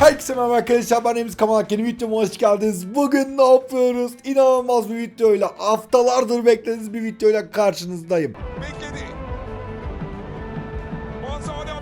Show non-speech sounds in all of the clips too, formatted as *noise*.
Herkese merhaba arkadaşlar ben Emz Kamalak yeni videoma hoş geldiniz. Bugün ne yapıyoruz? İnanılmaz bir videoyla haftalardır beklediğiniz bir videoyla karşınızdayım. Bekledi.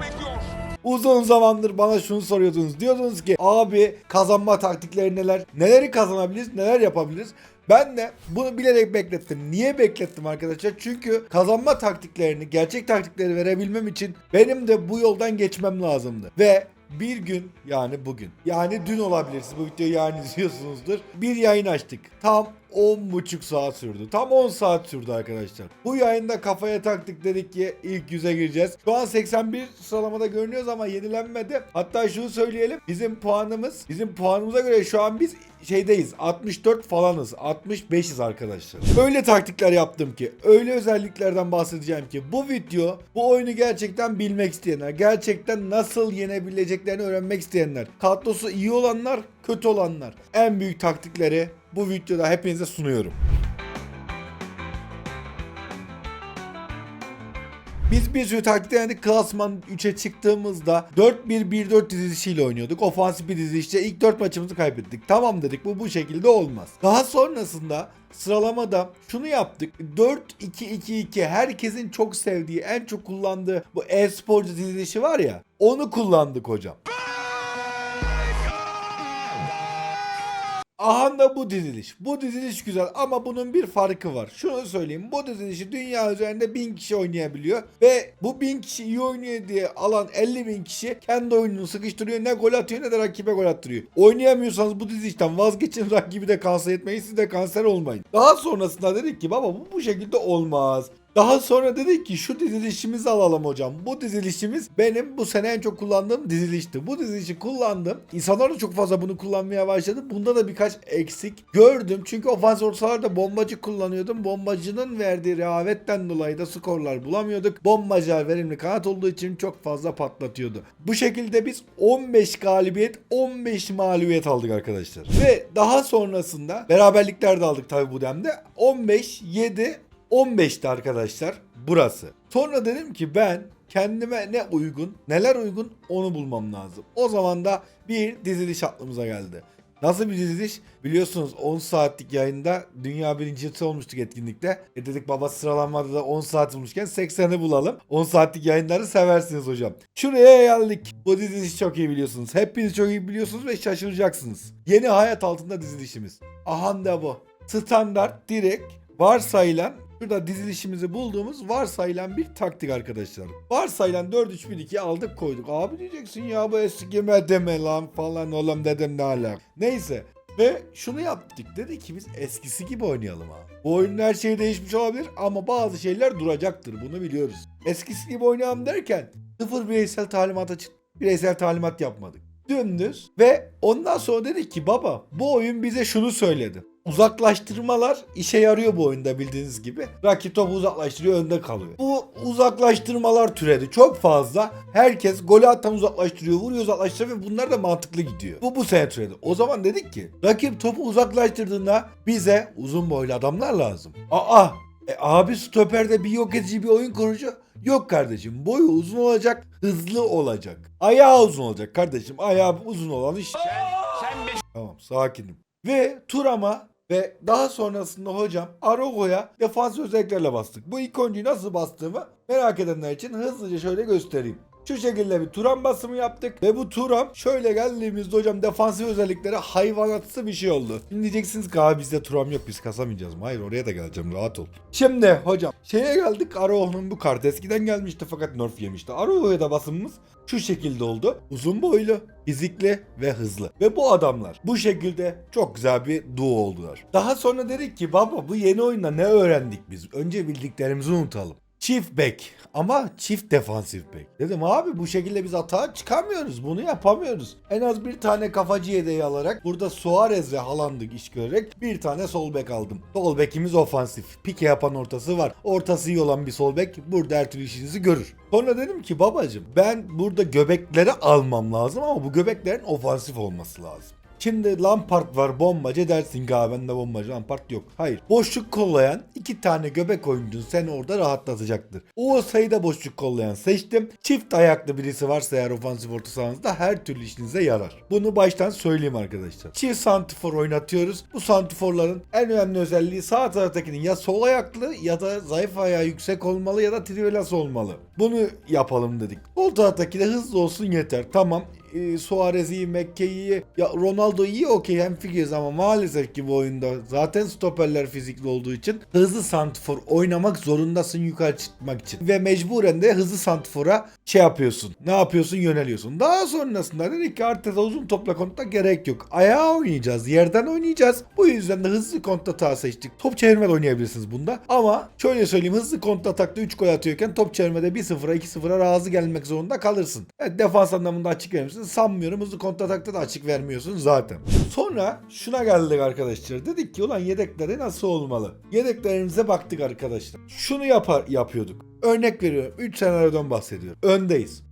Bekliyor. Uzun zamandır bana şunu soruyordunuz. Diyordunuz ki abi kazanma taktikleri neler? Neleri kazanabiliriz? Neler yapabiliriz? Ben de bunu bilerek beklettim. Niye beklettim arkadaşlar? Çünkü kazanma taktiklerini, gerçek taktikleri verebilmem için benim de bu yoldan geçmem lazımdı. Ve bir gün yani bugün yani dün olabilir siz bu videoyu yarın *laughs* izliyorsunuzdur. Bir yayın açtık. Tam 10,5 saat sürdü. Tam 10 saat sürdü arkadaşlar. Bu yayında kafaya taktık dedik ki ilk yüze gireceğiz. Şu an 81 sıralamada görünüyoruz ama yenilenmedi. Hatta şunu söyleyelim. Bizim puanımız bizim puanımıza göre şu an biz şeydeyiz. 64 falanız. 65'iz arkadaşlar. Öyle taktikler yaptım ki, öyle özelliklerden bahsedeceğim ki bu video bu oyunu gerçekten bilmek isteyenler, gerçekten nasıl yenebileceklerini öğrenmek isteyenler, kadrosu iyi olanlar, kötü olanlar. En büyük taktikleri bu videoda hepinize sunuyorum. Biz bir sürü taktik denedik. Klasman 3'e çıktığımızda 4-1-1-4 dizilişiyle oynuyorduk. Ofansif bir dizilişte ilk 4 maçımızı kaybettik. Tamam dedik bu bu şekilde olmaz. Daha sonrasında sıralamada şunu yaptık. 4-2-2-2 herkesin çok sevdiği, en çok kullandığı bu e-sporcu dizilişi var ya. Onu kullandık hocam. Aha da bu diziliş. Bu diziliş güzel ama bunun bir farkı var. Şunu söyleyeyim. Bu dizilişi dünya üzerinde 1000 kişi oynayabiliyor. Ve bu 1000 kişi iyi oynuyor diye alan 50 bin kişi kendi oyununu sıkıştırıyor. Ne gol atıyor ne de rakibe gol attırıyor. Oynayamıyorsanız bu dizilişten vazgeçin. Rakibi de kanser etmeyin. Siz de kanser olmayın. Daha sonrasında dedik ki baba bu bu şekilde olmaz. Daha sonra dedik ki şu dizilişimizi alalım hocam. Bu dizilişimiz benim bu sene en çok kullandığım dizilişti. Bu dizilişi kullandım. İnsanlar da çok fazla bunu kullanmaya başladı. Bunda da birkaç eksik gördüm. Çünkü ofans ortalarda bombacı kullanıyordum. Bombacının verdiği rehavetten dolayı da skorlar bulamıyorduk. Bombacılar verimli kanat olduğu için çok fazla patlatıyordu. Bu şekilde biz 15 galibiyet 15 mağlubiyet aldık arkadaşlar. Ve daha sonrasında beraberlikler de aldık tabi bu demde. 15 7 15'ti arkadaşlar burası. Sonra dedim ki ben kendime ne uygun, neler uygun onu bulmam lazım. O zaman da bir diziliş aklımıza geldi. Nasıl bir diziliş? Biliyorsunuz 10 saatlik yayında dünya birincisi olmuştuk etkinlikte. E dedik baba sıralanmada da 10 saat olmuşken 80'i bulalım. 10 saatlik yayınları seversiniz hocam. Şuraya geldik. Bu dizilişi çok iyi biliyorsunuz. Hepiniz çok iyi biliyorsunuz ve şaşıracaksınız. Yeni hayat altında dizilişimiz. Aha da bu. Standart, direkt, varsayılan Şurada dizilişimizi bulduğumuz varsayılan bir taktik arkadaşlar. Varsayılan 4-3-1-2 aldık koyduk. Abi diyeceksin ya bu eskime deme lan falan oğlum dedim ne alak. Neyse. Ve şunu yaptık. Dedi ki biz eskisi gibi oynayalım abi. Bu oyunun her şeyi değişmiş olabilir ama bazı şeyler duracaktır. Bunu biliyoruz. Eskisi gibi oynayalım derken sıfır bireysel talimat açık. Bireysel talimat yapmadık. Dümdüz ve ondan sonra dedik ki baba bu oyun bize şunu söyledi. Uzaklaştırmalar işe yarıyor bu oyunda bildiğiniz gibi. Rakip topu uzaklaştırıyor önde kalıyor. Bu uzaklaştırmalar türedi çok fazla. Herkes golü atan uzaklaştırıyor, vuruyor uzaklaştırıyor ve bunlar da mantıklı gidiyor. Bu bu sene türedi. O zaman dedik ki rakip topu uzaklaştırdığında bize uzun boylu adamlar lazım. Aa e, abi stoperde bir yok edici bir oyun kurucu Yok kardeşim boyu uzun olacak, hızlı olacak. Ayağı uzun olacak kardeşim. Ayağı uzun olan iş. Tamam sakinim. Ve Turam'a ve daha sonrasında hocam Arogo'ya defans özelliklerle bastık. Bu ilk oyuncuyu nasıl bastığımı merak edenler için hızlıca şöyle göstereyim. Şu şekilde bir Turam basımı yaptık ve bu Turam şöyle geldiğimizde hocam defansif özelliklere hayvanatsı bir şey oldu. Şimdi diyeceksiniz ki abi bizde Turam yok biz kasamayacağız mı? Hayır oraya da geleceğim rahat ol. Şimdi hocam şeye geldik Arogo'nun bu kartı eskiden gelmişti fakat nerf yemişti. Arogo'ya da basımımız şu şekilde oldu. Uzun boylu, fizikli ve hızlı. Ve bu adamlar bu şekilde çok güzel bir duo oldular. Daha sonra dedik ki baba bu yeni oyunda ne öğrendik biz? Önce bildiklerimizi unutalım. Çift bek ama çift defansif bek. Dedim abi bu şekilde biz hata çıkamıyoruz. Bunu yapamıyoruz. En az bir tane kafacı yedeği alarak burada Suarez ve Haaland'ı iş görerek bir tane sol bek aldım. Sol bekimiz ofansif. Pike yapan ortası var. Ortası iyi olan bir sol bek burada her türlü işinizi görür. Sonra dedim ki babacım ben burada göbekleri almam lazım ama bu göbeklerin ofansif olması lazım. Şimdi Lampard var bombacı dersin ki "Aa, bende bombacı Lampard yok. Hayır. Boşluk kollayan iki tane göbek oyuncun seni orada rahatlatacaktır. O sayıda boşluk kollayan seçtim. Çift ayaklı birisi varsa eğer ofansif orta sahanızda her türlü işinize yarar. Bunu baştan söyleyeyim arkadaşlar. Çift santifor oynatıyoruz. Bu santiforların en önemli özelliği sağ taraftakinin ya sol ayaklı ya da zayıf ayağı yüksek olmalı ya da trivelas olmalı. Bunu yapalım dedik. Sol taraftaki de hızlı olsun yeter. Tamam e, Suarez iyi, Mekke iyi, ya Ronaldo iyi okey hemfikiriz ama maalesef ki bu oyunda zaten stoperler fizikli olduğu için hızlı santifor oynamak zorundasın yukarı çıkmak için. Ve mecburen de hızlı santifora şey yapıyorsun. Ne yapıyorsun? Yöneliyorsun. Daha sonrasında dedik ki Arteta uzun topla kontra gerek yok. Ayağa oynayacağız. Yerden oynayacağız. Bu yüzden de hızlı kontratağı seçtik. Top çevirme de oynayabilirsiniz bunda. Ama şöyle söyleyeyim hızlı kontratakta 3 gol atıyorken top çevirmede 1-0'a 2-0'a razı gelmek zorunda kalırsın. Evet, defans anlamında açık vermişsin. Sanmıyorum hızlı kontratakta da açık vermiyorsun zaten. Sonra şuna geldik arkadaşlar. Dedik ki ulan yedekleri nasıl olmalı? Yedeklerimize baktık arkadaşlar. Şunu yapar yapıyorduk. Örnek veriyorum. 3 senaryodan bahsediyorum. Öndeyiz.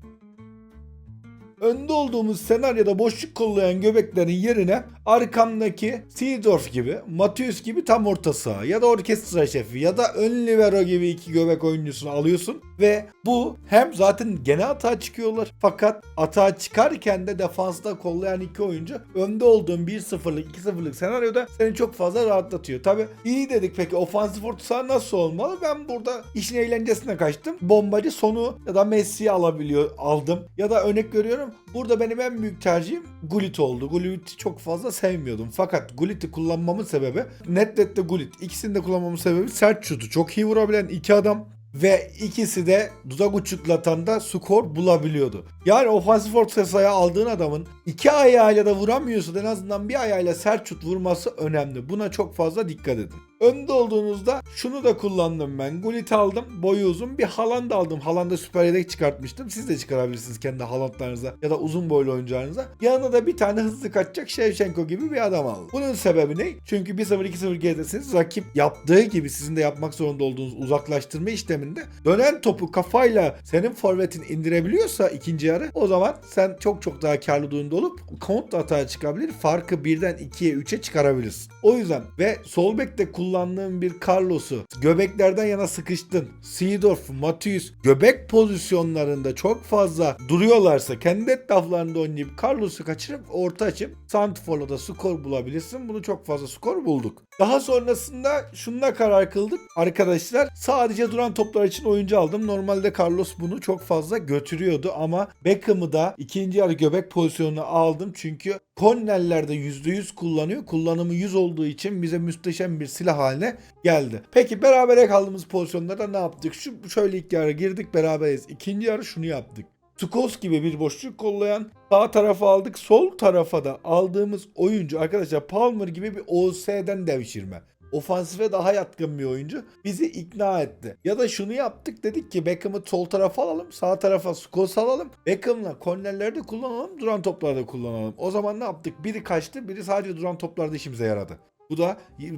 Önde olduğumuz senaryoda boşluk kollayan göbeklerin yerine arkamdaki Seedorf gibi, Matius gibi tam orta saha ya da orkestra şefi ya da ön libero gibi iki göbek oyuncusunu alıyorsun ve bu hem zaten gene atağa çıkıyorlar fakat atağa çıkarken de defansta kollayan iki oyuncu önde olduğun 1-0'lık 2-0'lık senaryoda seni çok fazla rahatlatıyor. Tabi iyi dedik peki ofansif orta saha nasıl olmalı? Ben burada işin eğlencesine kaçtım. Bombacı sonu ya da Messi'yi alabiliyor aldım ya da örnek görüyorum Burada benim en büyük tercihim Gullit oldu. Gullit'i çok fazla sevmiyordum. Fakat Gullit'i kullanmamın sebebi Nedved'de Gullit. İkisini de kullanmamın sebebi sert şutu. Çok iyi vurabilen iki adam ve ikisi de dudak uçuklatan da skor bulabiliyordu. Yani ofansif orta sahaya aldığın adamın iki ayağıyla da vuramıyorsa en azından bir ayağıyla sert şut vurması önemli. Buna çok fazla dikkat edin. Önde olduğunuzda şunu da kullandım ben. Gullit aldım. Boyu uzun. Bir Haaland aldım. Haaland'a süper yedek çıkartmıştım. Siz de çıkarabilirsiniz kendi Haaland'larınıza ya da uzun boylu oyuncularınıza. Yanına da bir tane hızlı kaçacak Shevchenko gibi bir adam aldım. Bunun sebebi ne? Çünkü 1-0-2-0 geridesiniz. Rakip yaptığı gibi sizin de yapmak zorunda olduğunuz uzaklaştırma işleminde dönen topu kafayla senin forvetin indirebiliyorsa ikinci yarı o zaman sen çok çok daha karlı durumda olup kontra atağa çıkabilir. Farkı birden 2'ye 3'e çıkarabilirsin. O yüzden ve sol bekte kullandığın bir Carlos'u göbeklerden yana sıkıştın. Seedorf, Matius göbek pozisyonlarında çok fazla duruyorlarsa kendi etraflarında oynayıp Carlos'u kaçırıp orta açıp Santifor'la da skor bulabilirsin. Bunu çok fazla skor bulduk. Daha sonrasında şununla karar kıldık. Arkadaşlar sadece duran toplar için oyuncu aldım. Normalde Carlos bunu çok fazla götürüyordu ama Beckham'ı da ikinci yarı göbek pozisyonuna aldım. Çünkü Cornerlerde %100 kullanıyor. Kullanımı 100 olduğu için bize müsteşem bir silah haline geldi. Peki berabere kaldığımız pozisyonlarda ne yaptık? Şu şöyle ilk yarı girdik beraberiz. İkinci yarı şunu yaptık. Tukos gibi bir boşluk kollayan sağ tarafa aldık. Sol tarafa da aldığımız oyuncu arkadaşlar Palmer gibi bir OS'den devşirme. Ofansife daha yatkın bir oyuncu bizi ikna etti. Ya da şunu yaptık dedik ki Beckham'ı sol tarafa alalım sağ tarafa Scholes alalım. Beckham'la kornerlerde kullanalım duran toplarda kullanalım. O zaman ne yaptık? Biri kaçtı biri sadece duran toplarda işimize yaradı. Bu da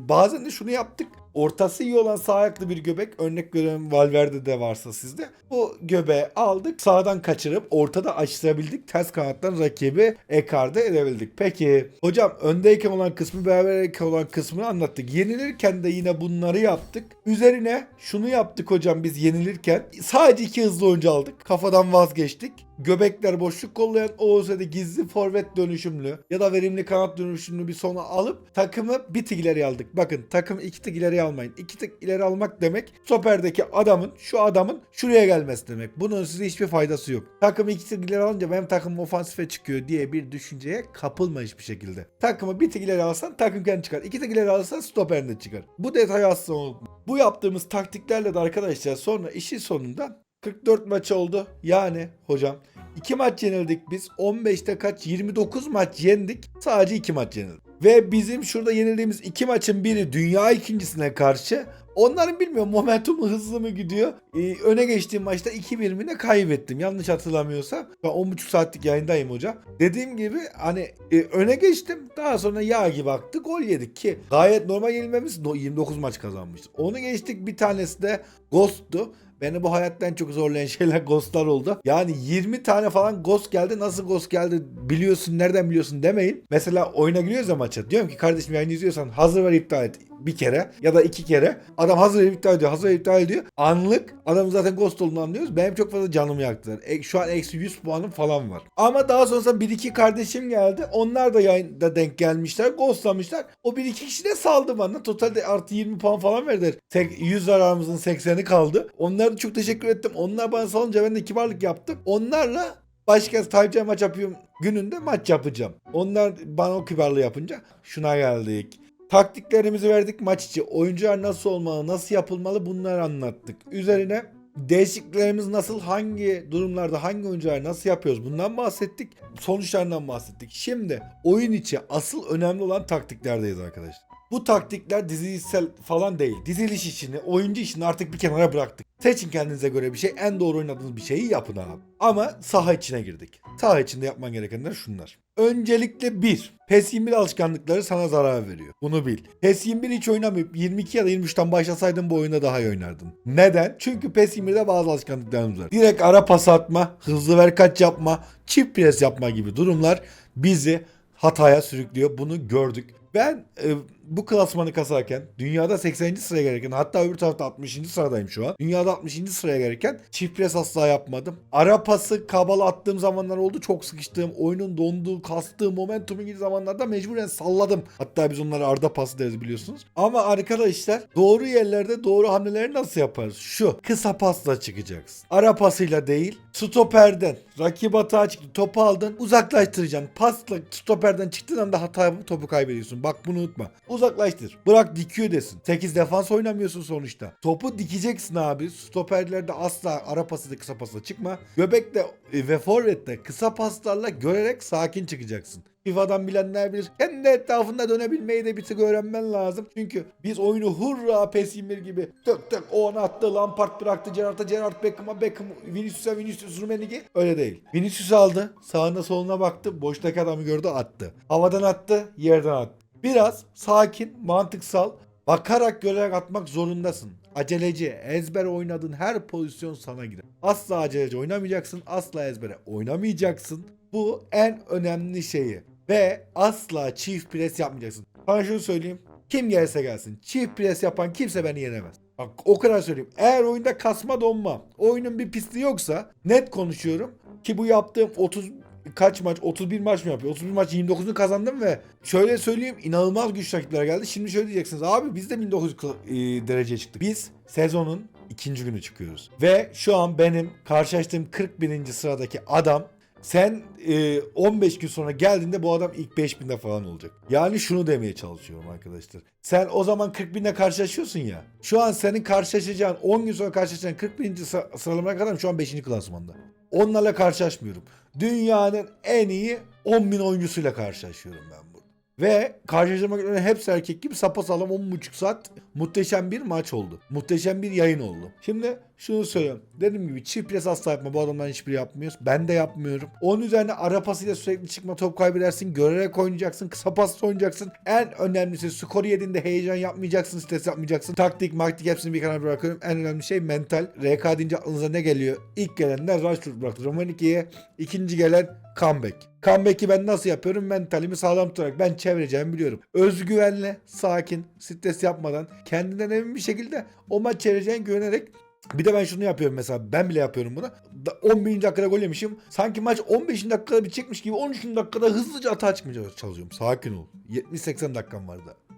bazen de şunu yaptık. Ortası iyi olan sağ ayaklı bir göbek. Örnek veriyorum Valverde de varsa sizde. Bu göbeği aldık. Sağdan kaçırıp ortada açtırabildik. Ters kanattan rakibi ekarda edebildik. Peki hocam öndeyken olan kısmı beraberken olan kısmını anlattık. Yenilirken de yine bunları yaptık. Üzerine şunu yaptık hocam biz yenilirken. Sadece iki hızlı oyuncu aldık. Kafadan vazgeçtik. Göbekler boşluk kollayan Oğuz'a gizli forvet dönüşümlü ya da verimli kanat dönüşümlü bir sona alıp takımı bir tık ileri aldık. Bakın takım iki tık ileri almayın. İki tık ileri almak demek stoperdeki adamın şu adamın şuraya gelmesi demek. Bunun size hiçbir faydası yok. Takımı iki tık ileri alınca benim takımım ofansife çıkıyor diye bir düşünceye kapılma hiçbir şekilde. Takımı bir tık ileri alsan takım kendi çıkar. İki tık ileri alırsan stoper de çıkar. Bu detayı asla unutma. Bu yaptığımız taktiklerle de arkadaşlar sonra işin sonunda 44 maç oldu. Yani hocam 2 maç yenildik biz. 15'te kaç? 29 maç yendik. Sadece 2 maç yenildik. Ve bizim şurada yenildiğimiz 2 maçın biri dünya ikincisine karşı. Onların bilmiyorum momentumu hızlı mı gidiyor. Ee, öne geçtiğim maçta 2-1 mi ne kaybettim. Yanlış hatırlamıyorsam. Ben 10,5 saatlik yayındayım hocam. Dediğim gibi hani e, öne geçtim. Daha sonra yağ gibi aktı. Gol yedik ki gayet normal yenilmemiz no- 29 maç kazanmıştık. Onu geçtik bir tanesi de Ghost'tu. Beni bu hayatta en çok zorlayan şeyler ghostlar oldu. Yani 20 tane falan ghost geldi. Nasıl ghost geldi biliyorsun nereden biliyorsun demeyin. Mesela oyuna giriyoruz ya maça. Diyorum ki kardeşim yayını izliyorsan hazır ver iptal et bir kere ya da iki kere. Adam hazır iptal ediyor. Hazır iptal ediyor. Anlık adamın zaten ghost olduğunu anlıyoruz. Benim çok fazla canımı yaktılar. E, şu an eksi 100 puanım falan var. Ama daha sonrasında bir iki kardeşim geldi. Onlar da yayında denk gelmişler. Ghostlamışlar. O bir iki kişi de saldı bana. Totalde artı 20 puan falan verdiler. Sek- 100 zararımızın 80'i kaldı. Onlara çok teşekkür ettim. Onlar bana salınca ben de kibarlık yaptım. Onlarla başka Tayyip'e maç yapıyorum gününde maç yapacağım. Onlar bana o kibarlığı yapınca şuna geldik. Taktiklerimizi verdik maç içi. Oyuncular nasıl olmalı, nasıl yapılmalı bunları anlattık. Üzerine değişikliklerimiz nasıl, hangi durumlarda hangi oyuncular nasıl yapıyoruz bundan bahsettik. Sonuçlarından bahsettik. Şimdi oyun içi asıl önemli olan taktiklerdeyiz arkadaşlar. Bu taktikler dizisel falan değil. Diziliş işini, oyuncu işini artık bir kenara bıraktık. Seçin kendinize göre bir şey. En doğru oynadığınız bir şeyi yapın abi. Ama saha içine girdik. Saha içinde yapman gerekenler şunlar. Öncelikle bir, PES 21 alışkanlıkları sana zarar veriyor. Bunu bil. PES 21 hiç oynamayıp 22 ya da 23'ten başlasaydın bu oyunda daha iyi oynardın. Neden? Çünkü PES 21'de bazı alışkanlıklarımız var. Direkt ara pas atma, hızlı ver kaç yapma, çift pres yapma gibi durumlar bizi hataya sürüklüyor. Bunu gördük. Ben e, bu klasmanı kasarken dünyada 80. sıraya gelirken hatta öbür tarafta 60. sıradayım şu an. Dünyada 60. sıraya gelirken çift pres asla yapmadım. Ara pası kabala attığım zamanlar oldu. Çok sıkıştığım, oyunun donduğu, kastığı, momentumu gibi zamanlarda mecburen salladım. Hatta biz onlara arda pası deriz biliyorsunuz. Ama arkadaşlar doğru yerlerde doğru hamleleri nasıl yaparız? Şu kısa pasla çıkacaksın. Ara pasıyla değil stoperden rakip hata çıktı topu aldın uzaklaştıracaksın. Pasla stoperden çıktığın anda hata yapıp topu kaybediyorsun. Bak bunu unutma. Uzaklaştır. Bırak dikiyor desin. 8 defans oynamıyorsun sonuçta. Topu dikeceksin abi. Stoperlerde asla ara pası da kısa pasla çıkma. Göbekte e, ve forvette kısa paslarla görerek sakin çıkacaksın. FIFA'dan bilenler bilir. Kendi etrafında dönebilmeyi de bir tık öğrenmen lazım. Çünkü biz oyunu hurra PES 21 gibi tök tök o onu attı Lampard bıraktı Gerrard'a Gerrard Beckham'a Beckham Vinicius'a Vinicius Rumenigi öyle değil. Vinicius aldı sağına soluna baktı boştaki adamı gördü attı. Havadan attı yerden attı. Biraz sakin mantıksal bakarak görerek atmak zorundasın. Aceleci, ezber oynadığın her pozisyon sana girer. Asla aceleci oynamayacaksın, asla ezbere oynamayacaksın. Bu en önemli şeyi. Ve asla çift pres yapmayacaksın. Sana şunu söyleyeyim. Kim gelirse gelsin. Çift pres yapan kimse beni yenemez. Bak o kadar söyleyeyim. Eğer oyunda kasma donma, oyunun bir pisliği yoksa net konuşuyorum. Ki bu yaptığım 30 kaç maç 31 maç mı yapıyor? 31 maç 29'unu kazandım ve şöyle söyleyeyim inanılmaz güç rakipler geldi. Şimdi şöyle diyeceksiniz abi biz de 1900 kı- e, dereceye çıktık. Biz sezonun ikinci günü çıkıyoruz. Ve şu an benim karşılaştığım 41. sıradaki adam sen e, 15 gün sonra geldiğinde bu adam ilk 5000'de falan olacak. Yani şunu demeye çalışıyorum arkadaşlar. Sen o zaman 40 binle karşılaşıyorsun ya. Şu an senin karşılaşacağın 10 gün sonra karşılaşacağın 41. sı- sıralamaya kadar şu an 5. klasmanda. Onlarla karşılaşmıyorum. Dünyanın en iyi 10 bin oyuncusuyla karşılaşıyorum ben burada. Ve karşılaştırmak hepsi erkek gibi sapasağlam 10,5 saat muhteşem bir maç oldu. Muhteşem bir yayın oldu. Şimdi şunu söylüyorum. Dediğim gibi çift pres asla yapma. Bu adamların hiçbiri yapmıyoruz. Ben de yapmıyorum. Onun üzerine ara pasıyla sürekli çıkma top kaybedersin. Görerek oynayacaksın. Kısa pasla oynayacaksın. En önemlisi skoru yediğinde heyecan yapmayacaksın. Stres yapmayacaksın. Taktik maktik hepsini bir kenara bırakıyorum. En önemli şey mental. RK deyince aklınıza ne geliyor? İlk gelenler Rashford bıraktı. Romaniki'ye. ikinci gelen comeback. Comeback'i ben nasıl yapıyorum? Mentalimi sağlam tutarak ben çevireceğimi biliyorum. Özgüvenle, sakin, stres yapmadan, kendinden emin bir şekilde o maç çevireceğine güvenerek bir de ben şunu yapıyorum mesela ben bile yapıyorum bunu. Da 11. dakikada gol yemişim. Sanki maç 15. dakikada bitecekmiş gibi 13. dakikada hızlıca atağa çıkmaya çalışıyorum. Sakin ol. 70-80 dakikam acımaz artık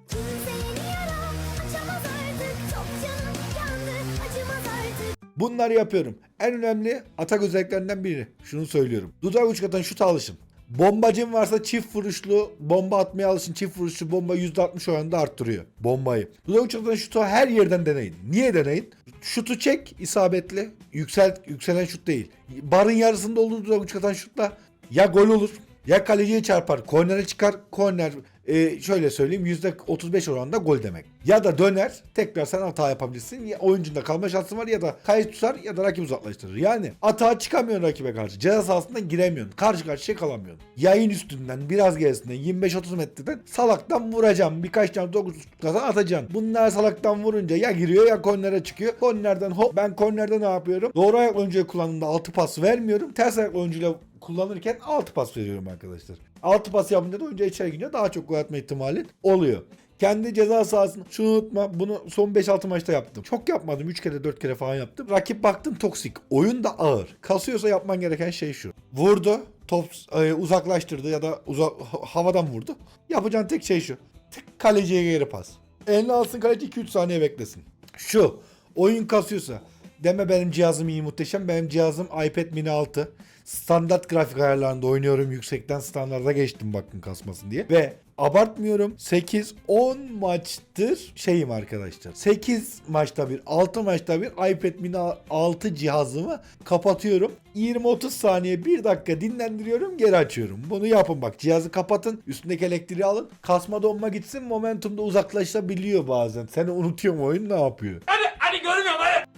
Bunları yapıyorum. En önemli atak özelliklerinden biri. Şunu söylüyorum. Dudak uç katan şut alışın. Bombacın varsa çift vuruşlu bomba atmaya alışın. Çift vuruşlu bomba %60 oranında arttırıyor bombayı. Dudak uç katan şutu her yerden deneyin. Niye deneyin? Şutu çek isabetli. Yüksel, yükselen şut değil. Barın yarısında olduğu dudak uç katan şutla ya gol olur Ya kaleciye çarpar, kornere çıkar, korner e, şöyle söyleyeyim %35 oranında gol demek. Ya da döner, tekrar sen hata yapabilirsin. Ya oyuncunda kalma şansın var ya da kaleci tutar ya da rakip uzaklaştırır. Yani hata çıkamıyorsun rakibe karşı. Ceza sahasından giremiyorsun. Karşı karşıya kalamıyorsun. Yayın üstünden biraz gerisinden 25-30 metreden salaktan vuracağım. Birkaç tane dokuz kazan atacaksın. Bunlar salaktan vurunca ya giriyor ya kornere çıkıyor. Kornerden hop ben kornerde ne yapıyorum? Doğru ayak oyuncuya kullandığımda 6 pas vermiyorum. Ters ayak oyuncuyla kullanırken 6 pas veriyorum arkadaşlar. 6 pas yapınca da oyuncu içeri gidiyor. Daha çok gol atma ihtimali oluyor. Kendi ceza sahasını şunu unutma bunu son 5-6 maçta yaptım. Çok yapmadım 3 kere 4 kere falan yaptım. Rakip baktım toksik. Oyun da ağır. Kasıyorsa yapman gereken şey şu. Vurdu top e, uzaklaştırdı ya da uza- ha- havadan vurdu. Yapacağın tek şey şu. Tık kaleciye geri pas. Eline alsın kaleci 2-3 saniye beklesin. Şu oyun kasıyorsa deme benim cihazım iyi muhteşem. Benim cihazım iPad mini 6. Standart grafik ayarlarında oynuyorum. Yüksekten standarda geçtim bakın kasmasın diye. Ve abartmıyorum 8-10 maçtır şeyim arkadaşlar. 8 maçta bir 6 maçta bir iPad mini 6 cihazımı kapatıyorum. 20-30 saniye 1 dakika dinlendiriyorum geri açıyorum. Bunu yapın bak cihazı kapatın üstündeki elektriği alın. Kasma donma gitsin momentumda uzaklaşabiliyor bazen. Seni unutuyorum oyun ne yapıyor.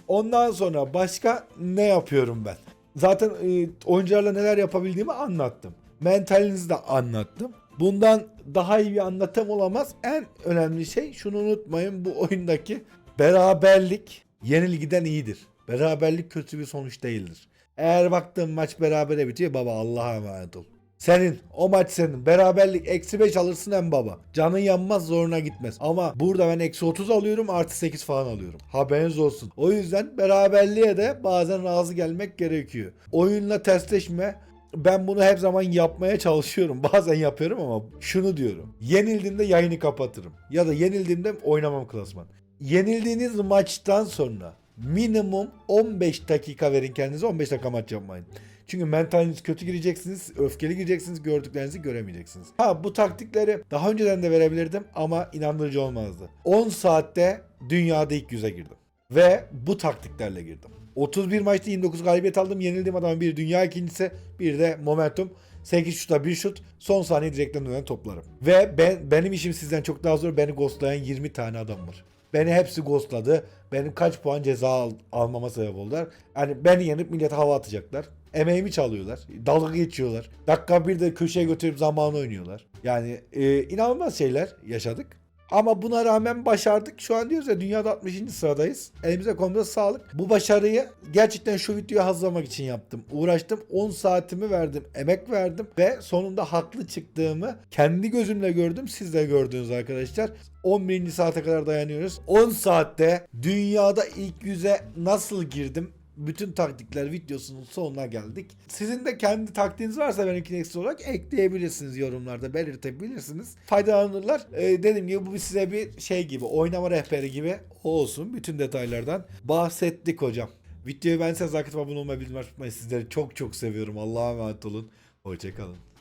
Ondan sonra başka ne yapıyorum ben? Zaten e, oyuncularla neler yapabildiğimi anlattım. Mentalinizi de anlattım. Bundan daha iyi bir anlatım olamaz. En önemli şey şunu unutmayın bu oyundaki beraberlik yenilgiden iyidir. Beraberlik kötü bir sonuç değildir. Eğer baktığın maç berabere bitiyor baba Allah'a emanet ol. Senin o maç senin. Beraberlik eksi 5 alırsın en baba. Canın yanmaz zoruna gitmez. Ama burada ben eksi 30 alıyorum artı 8 falan alıyorum. Haberiniz olsun. O yüzden beraberliğe de bazen razı gelmek gerekiyor. Oyunla tersleşme. Ben bunu hep zaman yapmaya çalışıyorum. *laughs* Bazen yapıyorum ama şunu diyorum. Yenildiğimde yayını kapatırım. Ya da yenildiğimde oynamam klasman. Yenildiğiniz maçtan sonra minimum 15 dakika verin kendinize 15 dakika maç yapmayın. Çünkü mentaliniz kötü gireceksiniz, öfkeli gireceksiniz, gördüklerinizi göremeyeceksiniz. Ha bu taktikleri daha önceden de verebilirdim ama inandırıcı olmazdı. 10 saatte dünyada ilk yüze girdim. Ve bu taktiklerle girdim. 31 maçta 29 galibiyet aldım. Yenildiğim adam bir dünya ikincisi, bir de momentum. 8 şuta 1 şut. Son saniye direkten dönen toplarım. Ve ben benim işim sizden çok daha zor. Beni ghostlayan 20 tane adam var. Beni hepsi ghostladı. Benim kaç puan ceza al- almama sebep oldular. Yani beni yenip millete hava atacaklar. Emeğimi çalıyorlar. Dalga geçiyorlar. Dakika bir de köşeye götürüp zamanı oynuyorlar. Yani e, inanılmaz şeyler yaşadık. Ama buna rağmen başardık. Şu an diyoruz ya dünyada 60. sıradayız. Elimize konuda sağlık. Bu başarıyı gerçekten şu videoyu hazırlamak için yaptım. Uğraştım. 10 saatimi verdim. Emek verdim. Ve sonunda haklı çıktığımı kendi gözümle gördüm. Siz de gördünüz arkadaşlar. 11. saate kadar dayanıyoruz. 10 saatte dünyada ilk yüze nasıl girdim? Bütün taktikler videosunun sonuna geldik. Sizin de kendi taktiğiniz varsa benimkine ekstra olarak ekleyebilirsiniz yorumlarda belirtebilirsiniz. Faydalanırlar. Ee, dediğim gibi bu size bir şey gibi oynama rehberi gibi olsun. Bütün detaylardan bahsettik hocam. Videoyu ben size abone olmayı bilmeyi unutmayın. Sizleri çok çok seviyorum. Allah'a emanet olun. Hoşçakalın.